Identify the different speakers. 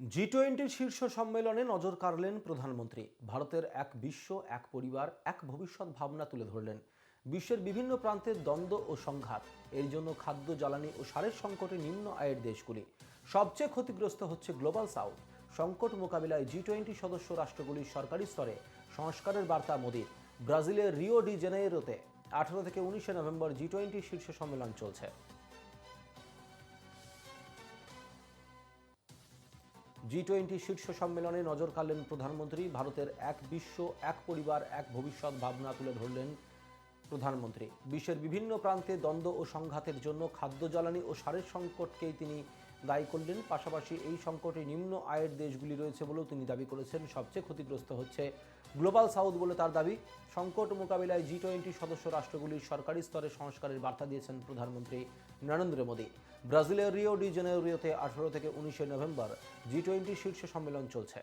Speaker 1: জি টোয়েন্টির শীর্ষ সম্মেলনে নজর কাড়লেন প্রধানমন্ত্রী। ভারতের এক বিশ্ব, এক পরিবার, এক ভবিষ্যৎ ভাবনা তুলে ধরলেন। বিশ্বের বিভিন্ন প্রান্তের দ্বন্দ্ব ও সংঘাত, এর জন্য খাদ্য, জ্বালানি ও সারের সংকটে নিম্ন আয়ের দেশগুলি। সবচেয়ে ক্ষতিগ্রস্ত হচ্ছে গ্লোবাল সাউথ। সংকট মোকাবিলায় জি টোয়েন্টি সদস্য রাষ্ট্রগুলির সরকারি স্তরে সংস্কারের বার্তা মোদির। ব্রাজিলের রিও ডি জেনেরোতে আঠারো থেকে উনিশে নভেম্বর জি টোয়েন্টি শীর্ষ সম্মেলন চলছে। জি টোয়েন্টি শীর্ষ সম্মেলনে নজর কাড়লেন প্রধানমন্ত্রী। ভারতের এক বিশ্ব, এক পরিবার, এক ভবিষ্যৎ ভাবনা তুলে ধরলেন প্রধানমন্ত্রী। বিশ্বের বিভিন্ন প্রান্তে দ্বন্দ্ব ও সংঘাতের জন্য খাদ্য জ্বালানি ও সারের সংকটকেই তিনি দায়ী করলেন। পাশাপাশি এই সংকটে নিম্ন আয়ের দেশগুলি রয়েছে বলেও তিনি দাবি করেছেন। সবচেয়ে ক্ষতিগ্রস্ত হচ্ছে গ্লোবাল সাউথ বলে তার দাবি। সংকট মোকাবিলায় জি টোয়েন্টি সদস্য রাষ্ট্রগুলির সরকারি স্তরে সংস্কারের বার্তা দিয়েছেন প্রধানমন্ত্রী নরেন্দ্র মোদী। ব্রাজিলের রিও ডি জেনেরিওতে আঠারো থেকে উনিশে নভেম্বর জি টোয়েন্টি শীর্ষ সম্মেলন চলছে।